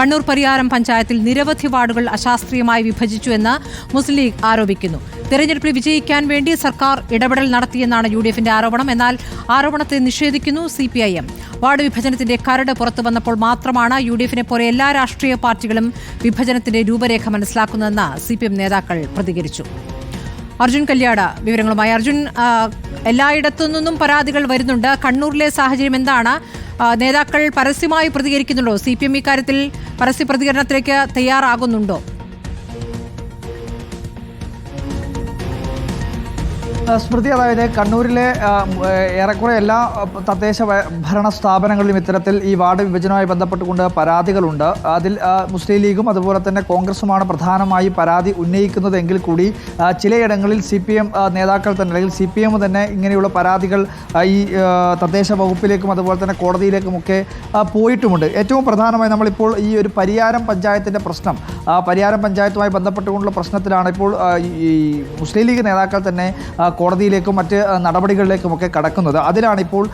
കണ്ണൂർ പരിയാരം പഞ്ചായത്തിൽ നിരവധി വാർഡുകൾ അശാസ്ത്രീയമായി വിഭജിച്ചുവെന്ന് മുസ്ലിം ലീഗ് ആരോപിക്കുന്നു. തെരഞ്ഞെടുപ്പിൽ വിജയിക്കാൻ വേണ്ടി സർക്കാർ ഇടപെടൽ നടത്തിയെന്നാണ് യു ഡി എഫിന്റെ ആരോപണം. എന്നാൽ ആരോപണത്തെ നിഷേധിക്കുന്നു C P I M ward വിഭജനത്തിന്റെ കരട് പുറത്തു വന്നപ്പോൾ മാത്രമാണ് യു ഡി എഫിനെ പോലെ എല്ലാ രാഷ്ട്രീയ പാർട്ടികളും വിഭജനത്തിന്റെ രൂപരേഖ മനസ്സിലാക്കുന്നതെന്ന് സി പി എം നേതാക്കൾ പ്രതികരിച്ചു. അർജുൻ കല്യാട വിവരങ്ങളുമായി. അർജുൻ എല്ലായിടത്തു നിന്നും പരാതികൾ വരുന്നുണ്ട്. കണ്ണൂരിലെ സാഹചര്യം എന്താണ്? നേതാക്കൾ പരസ്യമായി പ്രതികരിക്കുന്നുണ്ടോ? സി പി എം ഇക്കാര്യത്തിൽ പരസ്യ പ്രതികരണത്തിലേക്ക് തയ്യാറാകുന്നുണ്ടോ? സ്മൃതി അതായത് കണ്ണൂരിലെ ഏറെക്കുറെ എല്ലാ തദ്ദേശ ഭരണ സ്ഥാപനങ്ങളിലും ഇത്തരത്തിൽ ഈ വാർഡ് വിഭജനവുമായി ബന്ധപ്പെട്ടുകൊണ്ട് പരാതികളുണ്ട്. അതിൽ മുസ്ലിം ലീഗും അതുപോലെ തന്നെ കോൺഗ്രസുമാണ് പ്രധാനമായി പരാതി ഉന്നയിക്കുന്നതെങ്കിൽ കൂടി ചിലയിടങ്ങളിൽ സി പി എം നേതാക്കൾ തന്നെ അല്ലെങ്കിൽ സി പി എം തന്നെ ഇങ്ങനെയുള്ള പരാതികൾ ഈ തദ്ദേശ വകുപ്പിലേക്കും അതുപോലെ തന്നെ കോടതിയിലേക്കുമൊക്കെ പോയിട്ടുമുണ്ട്. ഏറ്റവും പ്രധാനമായി നമ്മളിപ്പോൾ ഈ ഒരു പരിയാരം പഞ്ചായത്തിന്റെ പ്രശ്നം പരിയാരം പഞ്ചായത്തുമായി ബന്ധപ്പെട്ടുകൊണ്ടുള്ള പ്രശ്നത്തിലാണ് ഇപ്പോൾ ഈ മുസ്ലിം ലീഗ് നേതാക്കൾ തന്നെ കോടതിയിലേക്കും മറ്റ് നടപടികളിലേക്കുമൊക്കെ കടക്കുന്നത്. അതിലാണ് ഇപ്പോൾ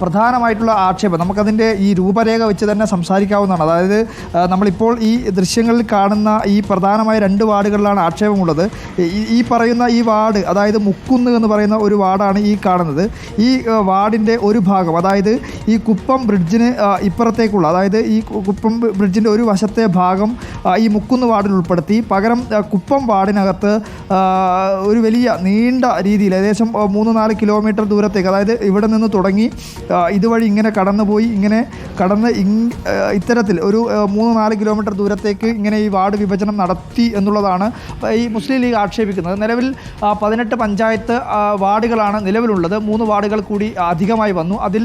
പ്രധാനമായിട്ടുള്ള ആക്ഷേപം. നമുക്കതിന്റെ ഈ രൂപരേഖ വെച്ച് തന്നെ സംസാരിക്കാവുന്നതാണ്. അതായത് നമ്മളിപ്പോൾ ഈ ദൃശ്യങ്ങളിൽ കാണുന്ന ഈ പ്രധാനമായ രണ്ട് വാർഡുകളിലാണ് ആക്ഷേപമുള്ളത്. ഈ- പറയുന്ന ഈ വാർഡ് അതായത് മുക്കുന്ന് എന്ന് പറയുന്ന ഒരു വാർഡാണ് ഈ കാണുന്നത്. ഈ വാർഡിന്റെ ഒരു ഭാഗം അതായത് ഈ കുപ്പം ബ്രിഡ്ജിന് ഇപ്പുറത്തേക്കുള്ള അതായത് ഈ കുപ്പം ബ്രിഡ്ജിന്റെ ഒരു വശത്തെ ഭാഗം ഈ മുക്കുന്ന് വാർഡിൽ ഉൾപ്പെടുത്തി. പകരം കുപ്പം വാർഡിനകത്ത് ഒരു വലിയ നീണ്ട രീതിയിൽ ഏകദേശം മൂന്ന് നാല് കിലോമീറ്റർ ദൂരത്തേക്ക് അതായത് ഇവിടെ നിന്ന് തുടങ്ങി ഇതുവഴി ഇങ്ങനെ കടന്നുപോയി ഇങ്ങനെ കടന്ന് ഇത്തരത്തിൽ ഒരു മൂന്ന് നാല് കിലോമീറ്റർ ദൂരത്തേക്ക് ഇങ്ങനെ ഈ വാർഡ് വിഭജനം നടത്തി എന്നുള്ളതാണ് ഈ മുസ്ലിം ലീഗ് ആക്ഷേപിക്കുന്നത്. നിലവിൽ പതിനെട്ട് പഞ്ചായത്ത് വാർഡുകളാണ് നിലവിലുള്ളത്. മൂന്ന് വാർഡുകൾ കൂടി അധികമായി വന്നു. അതിൽ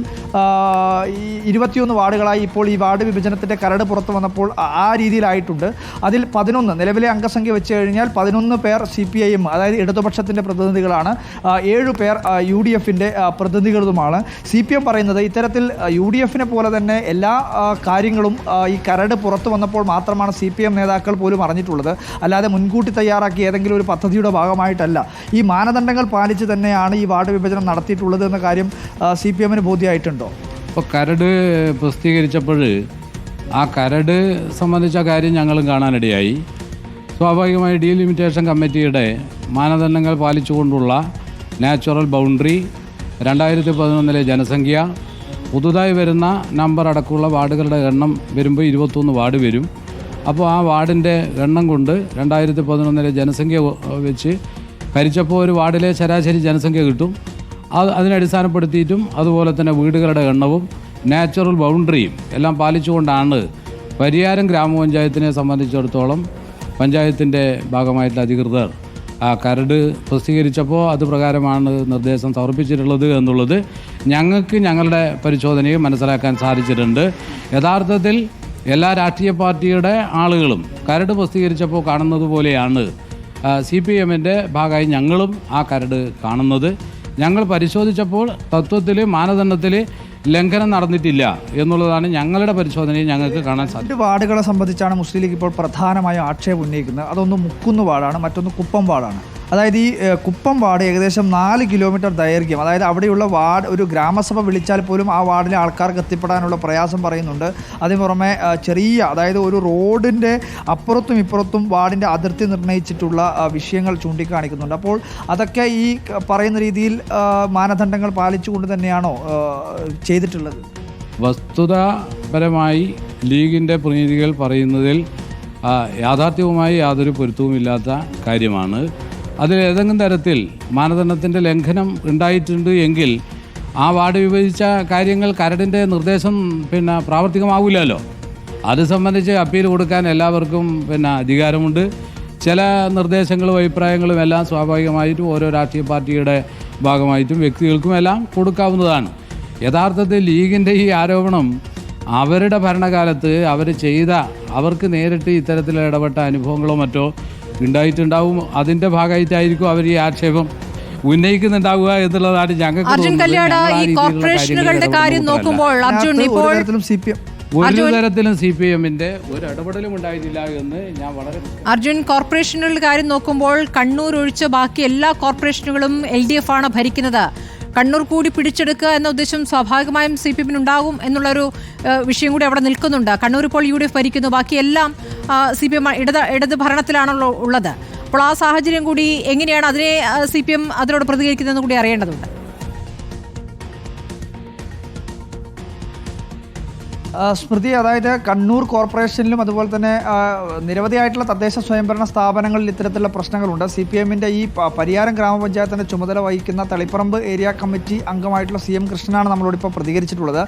ഇരുപത്തിയൊന്ന് വാർഡുകളായി ഇപ്പോൾ ഈ വാർഡ് വിഭജനത്തിന്റെ കരട് പുറത്തു വന്നപ്പോൾ ആ- രീതിയിലായിട്ടുണ്ട്. അതിൽ പതിനൊന്ന് നിലവിലെ അംഗസംഖ്യ വെച്ച് കഴിഞ്ഞാൽ പതിനൊന്ന് പേർ സി പി ഐ എം അതായത് ഇടതുപക്ഷത്തിന്റെ പ്രതിനിധികളാണ്. ഏഴു പേർ യു ഡി എഫിന്റെ പ്രതിനിധികളുമാണ്. സി പി എം പറയുന്നത് ഇത്തരത്തിൽ യു ഡി എഫിനെ പോലെ തന്നെ എല്ലാ കാര്യങ്ങളും ഈ കരട് പുറത്തു വന്നപ്പോൾ മാത്രമാണ് സി പി എം നേതാക്കൾ പോലും അറിഞ്ഞിട്ടുള്ളത്. അല്ലാതെ മുൻകൂട്ടി തയ്യാറാക്കി ഏതെങ്കിലും ഒരു പദ്ധതിയുടെ ഭാഗമായിട്ടല്ല. ഈ മാനദണ്ഡങ്ങൾ പാലിച്ച് തന്നെയാണ് ഈ വാർഡ് വിഭജനം നടത്തിയിട്ടുള്ളത് എന്ന കാര്യം സി പി എമ്മിന് ബോധ്യമായിട്ടുണ്ടോ. ഇപ്പോൾ കരട് പ്രസിദ്ധീകരിച്ചപ്പോൾ ആ കരട് സംബന്ധിച്ച കാര്യം ഞങ്ങളും കാണാനിടയായി. സ്വാഭാവികമായി ഡീലിമിറ്റേഷൻ കമ്മിറ്റിയുടെ മാനദണ്ഡങ്ങൾ പാലിച്ചുകൊണ്ടുള്ള നാച്ചുറൽ ബൗണ്ടറി രണ്ടായിരത്തി പതിനൊന്നിലെ ജനസംഖ്യ പുതുതായി വരുന്ന നമ്പർ അടക്കമുള്ള വാർഡുകളുടെ എണ്ണം വരുമ്പോൾ ഇരുപത്തൊന്ന് വാർഡ് വരും. അപ്പോൾ ആ വാർഡിന്റെ എണ്ണം കൊണ്ട് രണ്ടായിരത്തി പതിനൊന്നിലെ ജനസംഖ്യ വെച്ച് ഭരിച്ചപ്പോൾ ഒരു വാർഡിലെ ശരാശരി ജനസംഖ്യ കിട്ടും. അത് അതിനടിസ്ഥാനപ്പെടുത്തിയിട്ടും അതുപോലെ തന്നെ വീടുകളുടെ എണ്ണവും നാച്ചുറൽ ബൗണ്ടറിയും എല്ലാം പാലിച്ചുകൊണ്ടാണ് പരിയാരം ഗ്രാമപഞ്ചായത്തിനെ സംബന്ധിച്ചിടത്തോളം പഞ്ചായത്തിന്റെ ഭാഗമായിട്ടുള്ള അധികൃതർ ആ കരട് പ്രസിദ്ധീകരിച്ചപ്പോൾ അത് പ്രകാരമാണ് നിർദ്ദേശം സമർപ്പിച്ചിട്ടുള്ളത് എന്നുള്ളത് ഞങ്ങൾക്ക് ഞങ്ങളുടെ പരിശോധനയും മനസ്സിലാക്കാൻ സാധിച്ചിട്ടുണ്ട്. യഥാർത്ഥത്തിൽ എല്ലാ രാഷ്ട്രീയ പാർട്ടിയുടെ ആളുകളും കരട് പ്രസിദ്ധീകരിച്ചപ്പോൾ കാണുന്നത് പോലെയാണ് സി പി എമ്മിന്റെ ഭാഗമായി ഞങ്ങളും ആ കരട് കാണുന്നത്. ഞങ്ങൾ പരിശോധിച്ചപ്പോൾ തത്വത്തിൽ മാനദണ്ഡത്തിൽ ലംഘനം നടന്നിട്ടില്ല എന്നുള്ളതാണ് ഞങ്ങളുടെ പരിശോധനയിൽ ഞങ്ങൾക്ക് കാണാൻ സാധിക്കും രണ്ട് വാർഡുകളെ സംബന്ധിച്ചാണ് മുസ്ലിം ലീഗ് ഇപ്പോൾ പ്രധാനമായും ആക്ഷേപം ഉന്നയിക്കുന്നത്. അതൊന്ന് മുക്കുന്നു വാർഡാണ് മറ്റൊന്ന് കുപ്പം വാർഡാണ്. അതായത് ഈ കുപ്പം വാർഡ് ഏകദേശം നാല് കിലോമീറ്റർ ദൈർഘ്യം അതായത് അവിടെയുള്ള വാർഡ് ഒരു ഗ്രാമസഭ വിളിച്ചാൽ പോലും ആ വാർഡിലെ ആൾക്കാർക്ക് എത്തിപ്പെടാനുള്ള പ്രയാസം പറയുന്നുണ്ട്. അതിന് പുറമെ ചെറിയ അതായത് ഒരു റോഡിന്റെ അപ്പുറത്തും ഇപ്പുറത്തും വാർഡിന്റെ അതിർത്തി നിർണയിച്ചിട്ടുള്ള വിഷയങ്ങൾ ചൂണ്ടിക്കാണിക്കുന്നുണ്ട്. അപ്പോൾ അതൊക്കെ ഈ പറയുന്ന രീതിയിൽ മാനദണ്ഡങ്ങൾ പാലിച്ചുകൊണ്ട് തന്നെയാണോ ചെയ്തിട്ടുള്ളത്? വസ്തുതാപരമായി ലീഗിന്റെ പ്രതിനിധികൾ പറയുന്നതിൽ യാഥാർത്ഥ്യവുമായി യാതൊരു പൊരുത്തവുമില്ലാത്ത കാര്യമാണ്. അതിൽ ഏതെങ്കിലും തരത്തിൽ മാനദണ്ഡത്തിന്റെ ലംഘനം ഉണ്ടായിട്ടുണ്ട് എങ്കിൽ ആ വാർഡ് വിഭജിച്ച കാര്യങ്ങൾ കരടിന്റെ നിർദ്ദേശം പിന്നെ പ്രാവർത്തികമാവില്ലല്ലോ. അത് സംബന്ധിച്ച് അപ്പീൽ കൊടുക്കാൻ എല്ലാവർക്കും പിന്നെ അധികാരമുണ്ട്. ചില നിർദ്ദേശങ്ങളും അഭിപ്രായങ്ങളും എല്ലാം സ്വാഭാവികമായിട്ടും ഓരോ രാഷ്ട്രീയ പാർട്ടിയുടെ ഭാഗമായിട്ടും വ്യക്തികൾക്കും എല്ലാം കൊടുക്കാവുന്നതാണ്. യഥാർത്ഥത്തിൽ ലീഗിന്റെ ഈ ആരോപണം അവരുടെ ഭരണകാലത്ത് അവർ ചെയ്ത അവർക്ക് നേരിട്ട് ഇത്തരത്തിൽ ഇടപെട്ട അനുഭവങ്ങളോ മറ്റോ ഉണ്ടായിട്ടുണ്ടാവും. അതിന്റെ ഭാഗമായിട്ടായിരിക്കും അവർ ഈ ആക്ഷേപം ഉന്നയിക്കുന്നുണ്ടാവുക എന്നുള്ളതാണ് ഞങ്ങൾക്ക് അർജുൻ. ഞങ്ങൾ ഈ കോർപ്പറേഷനുകളുടെ കാര്യം നോക്കുമ്പോൾ അർജുൻ ഇപ്പോൾ ഒരു തരത്തിലും സി ഒരു തരത്തിലും സി പി എമ്മിന്റെ ഒരു ഇടപെടലും ഉണ്ടായിട്ടില്ല എന്ന് ഞാൻ വളരെ അർജുൻ കോർപ്പറേഷനുകളുടെ കാര്യം നോക്കുമ്പോൾ കണ്ണൂർ ഒഴിച്ച് ബാക്കി എല്ലാ കോർപ്പറേഷനുകളും എൽ ഡി എഫ് ആണ് ഭരിക്കുന്നത്. കണ്ണൂർ കൂടി പിടിച്ചെടുക്കുക എന്ന ഉദ്ദേശം സ്വാഭാവികമായും സി പി എമ്മിന് ഉണ്ടാകും എന്നുള്ളൊരു വിഷയം കൂടി അവിടെ നിൽക്കുന്നുണ്ട്. കണ്ണൂർ ഇപ്പോൾ യു ഡി എഫ് ഭരിക്കുന്നു. ബാക്കിയെല്ലാം സി പി എം ഇടത് ഇടത് ഭരണത്തിലാണല്ലോ ഉള്ളത്. അപ്പോൾ ആ സാഹചര്യം കൂടി എങ്ങനെയാണ് അതിനെ സി പി എം അതിനോട് പ്രതികരിക്കുന്നതെന്ന് കൂടി അറിയേണ്ടതുണ്ട്. സ്മൃതി അതായത് കണ്ണൂർ കോർപ്പറേഷനിലും അതുപോലെ തന്നെ നിരവധിയായിട്ടുള്ള തദ്ദേശ സ്വയംഭരണ സ്ഥാപനങ്ങളിൽ ഇത്തരത്തിലുള്ള പ്രശ്നങ്ങളുണ്ട്. സി പി എമ്മിന്റെ ഈ പരിയാരം ഗ്രാമപഞ്ചായത്തിന്റെ ചുമതല വഹിക്കുന്ന തളിപ്പറമ്പ് ഏരിയ കമ്മിറ്റി അംഗമായിട്ടുള്ള സി എം കൃഷ്ണനാണ് നമ്മളോട് ഇപ്പോൾ പ്രതികരിച്ചിട്ടുള്ളത്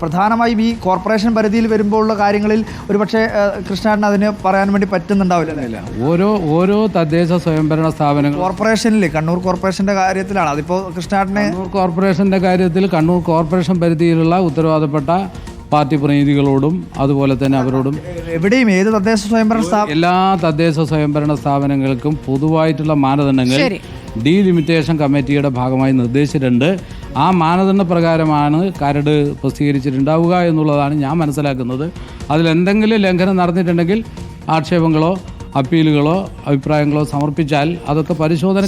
പ്രധാനമായും ഈ കോർപ്പറേഷൻ പരിധിയിൽ വരുമ്പോഴുള്ള കാര്യങ്ങളിൽ ഒരുപക്ഷെ ആ, കൃഷ്ണനാടിന് അതിന് പറയാൻ വേണ്ടി പറ്റുന്നുണ്ടാവില്ല. ഓരോ ഓരോ തദ്ദേശ സ്വയംഭരണ സ്ഥാപനങ്ങൾ കോർപ്പറേഷനിൽ കണ്ണൂർ കോർപ്പറേഷന്റെ കാര്യത്തിലാണ്. അതിപ്പോൾ കൃഷ്ണനാടിനെ കോർപ്പറേഷന്റെ കാര്യത്തിൽ കണ്ണൂർ കോർപ്പറേഷൻ പരിധിയിലുള്ള ഉത്തരവാദപ്പെട്ട പാർട്ടി പ്രതിനിധികളോടും അതുപോലെ തന്നെ അവരോടും എവിടെയും ഏത് തദ്ദേശ സ്വയംഭരണ സ്ഥാപനം എല്ലാ തദ്ദേശ സ്വയംഭരണ സ്ഥാപനങ്ങൾക്കും പൊതുവായിട്ടുള്ള മാനദണ്ഡങ്ങൾ. ഡീലിമിറ്റേഷൻ കമ്മിറ്റിയുടെ ഭാഗമായി നിർദ്ദേശിച്ചിട്ടുണ്ട് ആ മാനദണ്ഡ പ്രകാരമാണ് കരട് പ്രസിദ്ധീകരിച്ചിട്ടുണ്ടാവുക എന്നുള്ളതാണ് ഞാൻ മനസ്സിലാക്കുന്നത് അതിലെന്തെങ്കിലും ലംഘനം നടന്നിട്ടുണ്ടെങ്കിൽ ആക്ഷേപങ്ങളോ അപ്പീലുകളോ അഭിപ്രായങ്ങളോ സമർപ്പിച്ചാൽ അതൊക്കെ പരിശോധന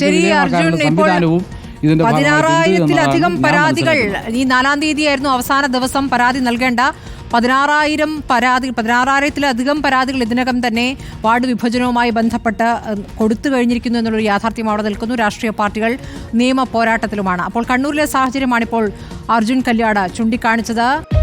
സംവിധാനവും ഇതിന്റെ പതിനാറായിരത്തിലധികം പരാതികൾ. ഈ നാലാം തീയതിയായിരുന്നു അവസാന ദിവസം പരാതി നൽകേണ്ട. പതിനാറായിരം പരാതി പതിനാറായിരത്തിലധികം പരാതികൾ ഇതിനകം തന്നെ വാർഡ് വിഭജനവുമായി ബന്ധപ്പെട്ട് കൊടുത്തു കഴിഞ്ഞിരിക്കുന്നു എന്നുള്ളൊരു യാഥാർത്ഥ്യം അവിടെ നിൽക്കുന്നു. രാഷ്ട്രീയ പാർട്ടികൾ നിയമ പോരാട്ടത്തിലുമാണ്. അപ്പോൾ കണ്ണൂരിലെ സാഹചര്യമാണിപ്പോൾ അർജുൻ കല്യാട് ചൂണ്ടിക്കാണിച്ചത്.